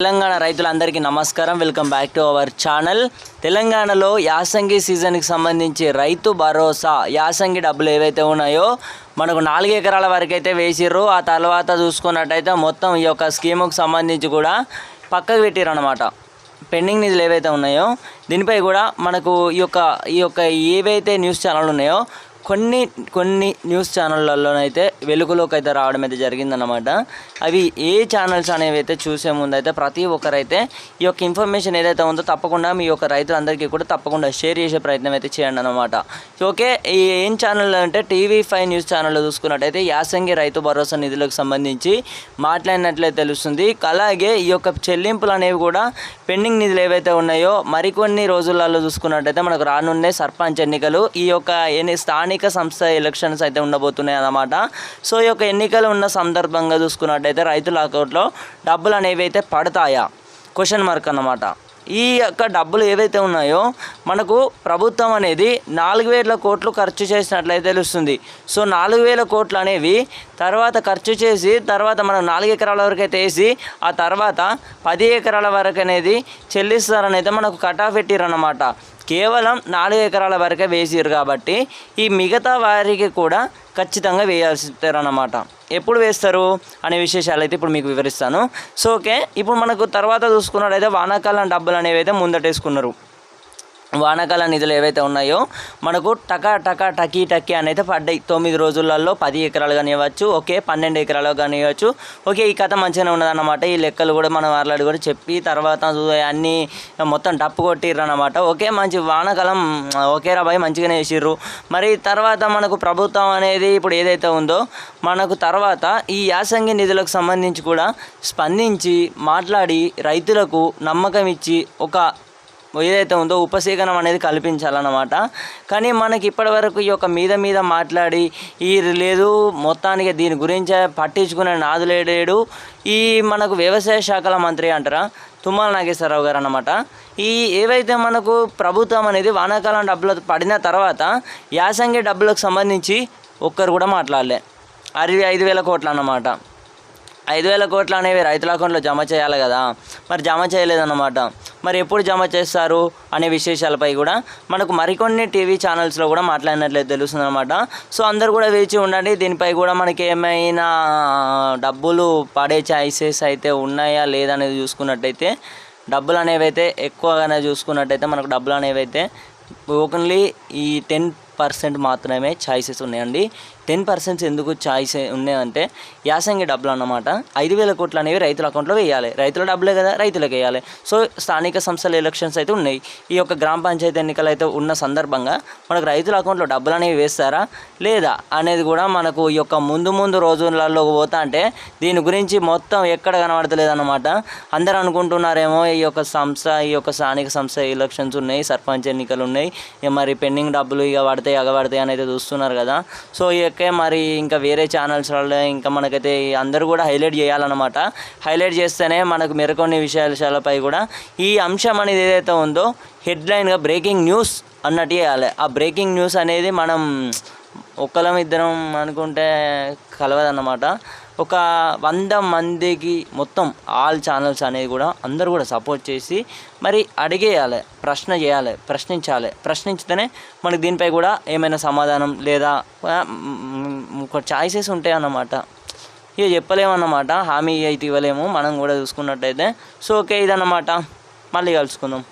తెలంగాణ రైతులందరికీ నమస్కారం. Welcome back to our channel తెలంగాణలో యాసంగి సీజన్కి సంబంధించి రైతు భరోసా యాసంగి డబ్బులు ఏవైతే ఉన్నాయో మనకు నాలుగు ఎకరాల వరకు అయితే వేసిర్రు. ఆ తర్వాత చూసుకున్నట్టయితే మొత్తం ఈ యొక్క స్కీముకు సంబంధించి కూడా పక్కకు పెట్టిర్రు అనమాట పెండింగ్ నిధులు ఏవైతే ఉన్నాయో దీనిపై కూడా మనకు ఈ యొక్క ఈ యొక్క ఏవైతే న్యూస్ ఛానల్ ఉన్నాయో కొన్ని కొన్ని న్యూస్ ఛానళ్ళలోనైతే వెలుగులోకి అయితే రావడం అయితే జరిగిందనమాట అవి ఏ ఛానల్స్ అనేవి అయితే చూసే ముందు అయితే ప్రతి ఒక్కరైతే ఈ యొక్క ఇన్ఫర్మేషన్ ఏదైతే ఉందో తప్పకుండా మీ యొక్క రైతులందరికీ కూడా తప్పకుండా షేర్ చేసే ప్రయత్నం అయితే చేయండి అనమాట ఓకే ఈ ఏం ఛానల్ అంటే టీవీ ఫైవ్ న్యూస్ ఛానల్లో చూసుకున్నట్టయితే యాసంగి రైతు భరోసా నిధులకు సంబంధించి మాట్లాడినట్లయితే తెలుస్తుంది. అలాగే ఈ యొక్క చెల్లింపులు అనేవి కూడా పెండింగ్ నిధులు ఏవైతే ఉన్నాయో మరికొన్ని రోజులలో చూసుకున్నట్టయితే మనకు రానున్నే సర్పంచ్ ఎన్నికలు ఈ యొక్క ఎన్ని స్థానిక సంస్థ ఎలక్షన్స్ అయితే ఉండబోతున్నాయి అన్నమాట. సో ఈ యొక్క ఎన్నికలు ఉన్న సందర్భంగా చూసుకున్నట్టయితే రైతుల అకౌంట్లో డబ్బులు అనేవి అయితే పడతాయా? క్వశ్చన్ మార్క్ అన్నమాట. ఈ యొక్క డబ్బులు ఏవైతే ఉన్నాయో మనకు ప్రభుత్వం అనేది నాలుగు వేల కోట్లు ఖర్చు చేసినట్లయితే తెలుస్తుంది. సో నాలుగు వేల కోట్లు అనేవి తర్వాత ఖర్చు చేసి తర్వాత మనం నాలుగు ఎకరాల వరకు అయితే వేసి ఆ తర్వాత పది ఎకరాల వరకు అనేది చెల్లిస్తారని అయితే మనకు కటా పెట్టిరన్నమాట. కేవలం నాలుగు ఎకరాల వరకే వేసిరు కాబట్టి ఈ మిగతా వారికి కూడా ఖచ్చితంగా వేయాల్సిస్తారన్నమాట ఎప్పుడు వేస్తారు అనే విశేషాలు అయితే ఇప్పుడు మీకు వివరిస్తాను. సో ఓకే ఇప్పుడు మనకు తర్వాత చూసుకున్నట్టయితే వానాకాలం డబ్బులు అనేవి అయితే ముందటేసుకున్నారు. వానాకాల నిధులు ఏవైతే ఉన్నాయో మనకు టకా టకా టకీ టకీ అనేది పడ్డాయి. తొమ్మిది రోజులలో పది ఎకరాలు కానివ్వచ్చు ఓకే పన్నెండు ఎకరాలు కానివ్వచ్చు. ఓకే ఈ కథ మంచిగానే ఉన్నదన్నమాట. ఈ లెక్కలు కూడా మనం వాళ్ళకి కూడా చెప్పి తర్వాత అన్నీ మొత్తం డప్పు కొట్టిర్రు అనమాట ఓకే మంచి వానాకాలం ఓకే రా బాయ్ మంచిగానే వేసిర్రు మరి తర్వాత మనకు ప్రభుత్వం అనేది ఇప్పుడు ఏదైతే ఉందో మనకు తర్వాత ఈ యాసంగి నిధులకు సంబంధించి కూడా స్పందించి మాట్లాడి రైతులకు నమ్మకం ఇచ్చి ఒక ఏదైతే ఉందో ఉపశీకనం అనేది కల్పించాలన్నమాట. కానీ మనకి ఇప్పటివరకు ఈ యొక్క మీద మీద మాట్లాడి ఈ లేదు మొత్తానికి దీని గురించి పట్టించుకునే నాదులేడు ఈ మనకు వ్యవసాయ శాఖల మంత్రి అంటారా? తుమ్మల నాగేశ్వరరావు గారు అనమాట ఈ ఏవైతే మనకు ప్రభుత్వం అనేది వానాకాలం డబ్బులు పడిన తర్వాత యాసంగి డబ్బులకు సంబంధించి ఒక్కరు కూడా మాట్లాడలే. అరవై ఐదు వేల కోట్లు అన్నమాట ఐదు వేల కోట్లు అనేవి రైతుల అకౌంట్లో జమ చేయాలి కదా. మరి జమ చేయలేదన్నమాట. మరి ఎప్పుడు జమ చేస్తారు అనే విశేషాలపై కూడా మనకు మరికొన్ని టీవీ ఛానల్స్లో కూడా మాట్లాడినట్లయితే తెలుస్తుంది అనమాట సో అందరు కూడా వేచి ఉండండి. దీనిపై కూడా మనకి ఏమైనా డబ్బులు పడే ఛాయిసెస్ అయితే ఉన్నాయా లేదా అనేది చూసుకున్నట్టయితే డబ్బులు అనేవి అయితే ఎక్కువగానే చూసుకున్నట్టయితే మనకు డబ్బులు అనేవి అయితే ఓన్లీ ఈ టెన్ పర్సెంట్ మాత్రమే ఛాయిసెస్ ఉన్నాయండి. టెన్ పర్సెంట్స్ ఎందుకు ఛాయిస్ ఉన్నాయంటే యాసంగి డబ్బులు అన్నమాట. ఐదు వేల కోట్లు అనేవి రైతుల అకౌంట్లో వేయాలి. రైతుల డబ్బులే కదా రైతులకు వేయాలి. సో స్థానిక సంస్థల ఎలక్షన్స్ అయితే ఉన్నాయి. ఈ యొక్క గ్రామ పంచాయతీ ఎన్నికలు అయితే ఉన్న సందర్భంగా మనకు రైతుల అకౌంట్లో డబ్బులు అనేవి వేస్తారా? లేదా? అనేది కూడా మనకు ఈ యొక్క ముందు ముందు రోజులలో పోతా అంటే దీని గురించి మొత్తం ఎక్కడ కనబడతలేదు అనమాట అందరు అనుకుంటున్నారేమో ఈ యొక్క సంస్థ ఈ యొక్క స్థానిక సంస్థ ఎలక్షన్స్ ఉన్నాయి సర్పంచ్ ఎన్నికలు ఉన్నాయి. మరి పెండింగ్ డబ్బులు ఇక పడతాయి అగ పడతాయి అని అయితే చూస్తున్నారు కదా. సో ఈ యొక్క మరి ఇంకా వేరే ఛానల్స్ వాళ్ళు ఇంకా మనకైతే అందరూ కూడా హైలైట్ చేయాలన్నమాట. హైలైట్ చేస్తేనే మనకు మెరుకొన్ని విషయాలపై కూడా ఈ అంశం అనేది ఏదైతే ఉందో హెడ్లైన్గా బ్రేకింగ్ న్యూస్ అన్నట్టు చేయాలి. ఆ బ్రేకింగ్ న్యూస్ అనేది మనం ఒక్కలం ఇద్దరం అనుకుంటే కలవదన్నమాట. ఒక వంద మందికి మొత్తం ఆల్ ఛానల్స్ అనేది కూడా అందరూ కూడా సపోర్ట్ చేసి మరి అడిగేయాలి ప్రశ్న చేయాలి ప్రశ్నించాలి. ప్రశ్నించితేనే మనకి దీనిపై కూడా ఏమైనా సమాధానం లేదా చాయిసెస్ ఉంటాయన్నమాట ఒక ఛాయిసెస్ ఉంటాయి అన్నమాట. ఇక చెప్పలేమన్నమాట హామీ అయితే ఇవ్వలేము మనం కూడా చూసుకున్నట్టయితే. సో ఓకే ఇదన్నమాట. మళ్ళీ కలుసుకుందాం.